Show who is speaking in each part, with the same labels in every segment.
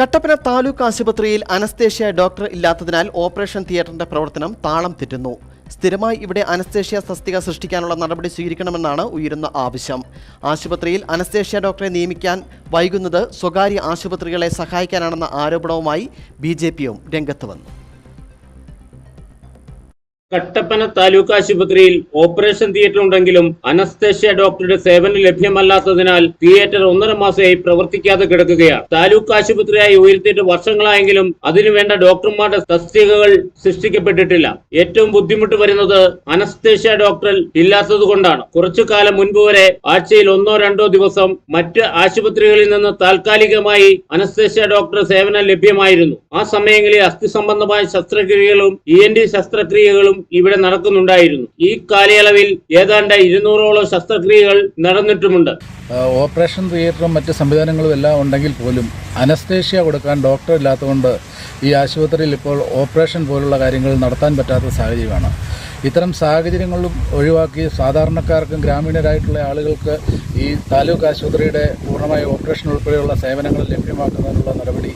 Speaker 1: കട്ടപ്പന താലൂക്ക് ആശുപത്രിയിൽ anaesthesia doctor ഇല്ലാത്തതിനാൽ operation തിയേറ്ററിന്റെ പ്രവർത്തനം താളം തെറ്റുന്നു. സ്ഥിരമായി ഇവിടെ അനസ്തേഷ്യ തസ്തിക സൃഷ്ടിക്കാനുള്ള നടപടി സ്വീകരിക്കണമെന്നാണ് ഉയരുന്ന ആവശ്യം. ആശുപത്രിയിൽ അനസ്തേഷ്യ ഡോക്ടറെ നിയമിക്കാൻ വൈകുന്നത് സ്വകാര്യ ആശുപത്രികളെ സഹായിക്കാനാണെന്ന ആരോപണവുമായി ബി രംഗത്ത് വന്നു.
Speaker 2: കട്ടപ്പന താലൂക്ക് ആശുപത്രിയിൽ ഓപ്പറേഷൻ തിയേറ്റർ ഉണ്ടെങ്കിലും അനസ്തേഷ്യ ഡോക്ടറുടെ സേവനം ലഭ്യമല്ലാത്തതിനാൽ തിയേറ്റർ ഒന്നര മാസമായി പ്രവർത്തിക്കാതെ കിടക്കുകയാണ്. താലൂക്ക് ആശുപത്രിയായി ഉയർത്തിയിട്ട് വർഷങ്ങളായെങ്കിലും അതിനുവേണ്ട ഡോക്ടർമാരുടെ തസ്തികകൾ സൃഷ്ടിക്കപ്പെട്ടിട്ടില്ല. ഏറ്റവും ബുദ്ധിമുട്ട് വരുന്നത് അനസ്തേഷ്യ ഡോക്ടർ ഇല്ലാത്തത് കൊണ്ടാണ്. കുറച്ചു കാലം മുൻപ് വരെ ആഴ്ചയിൽ ഒന്നോ രണ്ടോ ദിവസം മറ്റ് ആശുപത്രികളിൽ നിന്ന് താൽക്കാലികമായി അനസ്തേഷ്യ ഡോക്ടർ സേവനം ലഭ്യമായിരുന്നു. ആ സമയങ്ങളിൽ അസ്ഥി സംബന്ധമായ ശസ്ത്രക്രിയകളും ഇ എൻ ഡി ശസ്ത്രക്രിയകളും ഇവിടെ നടക്കുന്നുണ്ടായിരുന്നു. ഈ കാലയളവിൽ ഏതാണ്ട് ഇരുന്നൂറോളം ശസ്ത്രക്രിയകൾ നടന്നിട്ടുമുണ്ട്.
Speaker 3: ഓപ്പറേഷൻ തിയേറ്ററും മറ്റ് സംവിധാനങ്ങളും എല്ലാം ഉണ്ടെങ്കിൽ പോലും അനസ്തേഷ്യ കൊടുക്കാൻ ഡോക്ടർ ഇല്ലാത്തതുകൊണ്ട് ഈ ആശുപത്രിയിൽ ഇപ്പോൾ ഓപ്പറേഷൻ പോലുള്ള കാര്യങ്ങൾ നടത്താൻ പറ്റാത്ത സാഹചര്യമാണ്. ഇത്തരം സാഹചര്യങ്ങളും ഒഴിവാക്കി സാധാരണക്കാർക്കും ഗ്രാമീണരായിട്ടുള്ള ആളുകൾക്ക് ഈ താലൂക്ക് ആശുപത്രിയുടെ പൂർണമായ ഓപ്പറേഷൻ ഉൾപ്പെടെയുള്ള സേവനങ്ങൾ ലഭ്യമാക്കുന്നതിനുള്ള നടപടി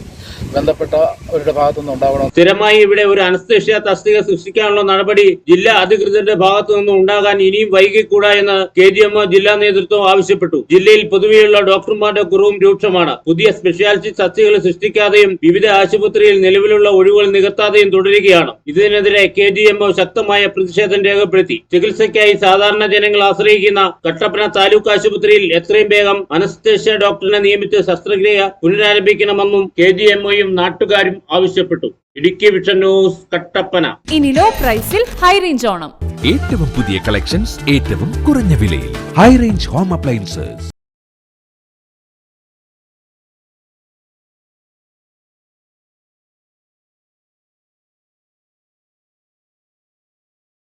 Speaker 3: ബന്ധപ്പെട്ടവരുടെ ഭാഗത്തുനിന്ന് ഉണ്ടാവണം.
Speaker 2: സ്ഥിരമായി ഇവിടെ ഒരു അനസ്തേഷ്യ തസ്തിക സൃഷ്ടിക്കാനുള്ള നടപടി ജില്ലാ അധികൃതരുടെ ഭാഗത്തു നിന്നും ഉണ്ടാകാൻ ഇനിയും വൈകിക്കൂടാ എന്ന് കെ ജി എം ജില്ലാ നേതൃത്വം ആവശ്യപ്പെട്ടു. ജില്ലയിൽ പൊതുവെയുള്ള ഡോക്ടർമാരുടെ കുറവും രൂക്ഷമാണ്. പുതിയ സ്പെഷ്യാലിറ്റി തസ്തികൾ സൃഷ്ടിക്കാതെയും വിവിധ ആശുപത്രിയിൽ നിലവിലുള്ള ഒഴിവുകൾ നികത്താതെയും തുടരുകയാണ്. ഇതിനെതിരെ കെ ജി എം ശക്തമായ പ്രതിഷേധം രേഖപ്പെടുത്തി. ചികിത്സയ്ക്കായി സാധാരണ ജനങ്ങൾ ആശ്രയിക്കുന്ന കട്ടപ്പന താലൂക്ക് ആശുപത്രിയിൽ എത്രയും വേഗം അനസ്തേഷ്യ ഡോക്ടറിനെ നിയമിച്ച് ശസ്ത്രക്രിയ പുനരാരംഭിക്കണമെന്നും കെ ജി എംഒയും നാട്ടുകാരും ആവശ്യപ്പെട്ടു. Idukki vision news Kattappana.
Speaker 4: ഇനി ലോ പ്രൈസിൽ ഹൈ റേഞ്ച് ഓണം.
Speaker 5: ഏറ്റവും പുതിയ കളക്ഷൻസ് ഏറ്റവും കുറഞ്ഞ വിലയിൽ. High range home appliances.